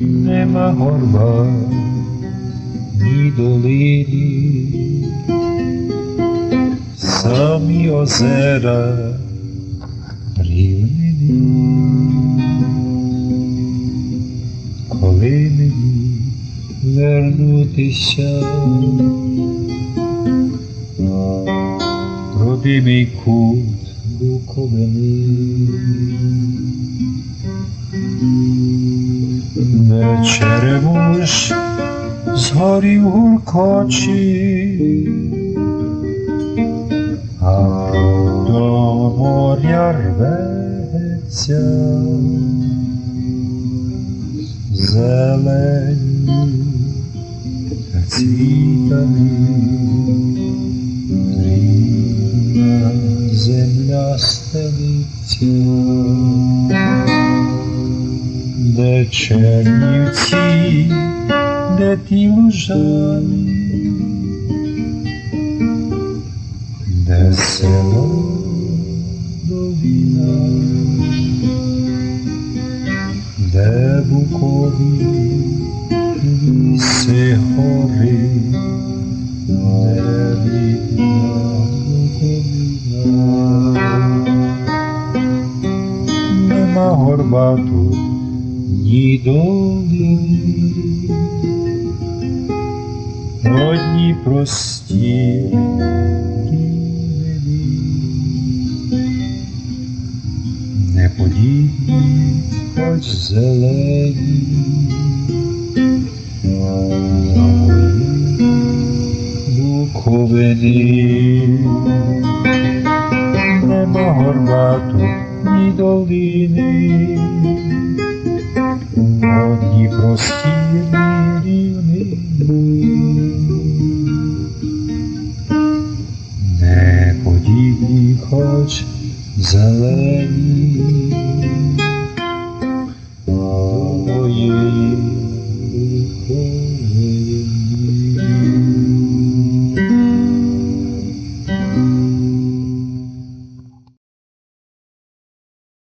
нема горба, ні долини, самі озера рівнини. Коли мені вернутися, родимий кут Буковини. Вечеремо ж згорів гуркочі, а до моря рветься, зелені та цвітами, земля стелиться де чернівці, де ті лужани, де село доліна, де букові ліси гори, де рідна Буковина. Нема горба долини, одні прості рівнини, неподібні, хоч зелені, на буковини. Нема горбату, ні долини, одні прості рівнини, не подібні, хоч зелені,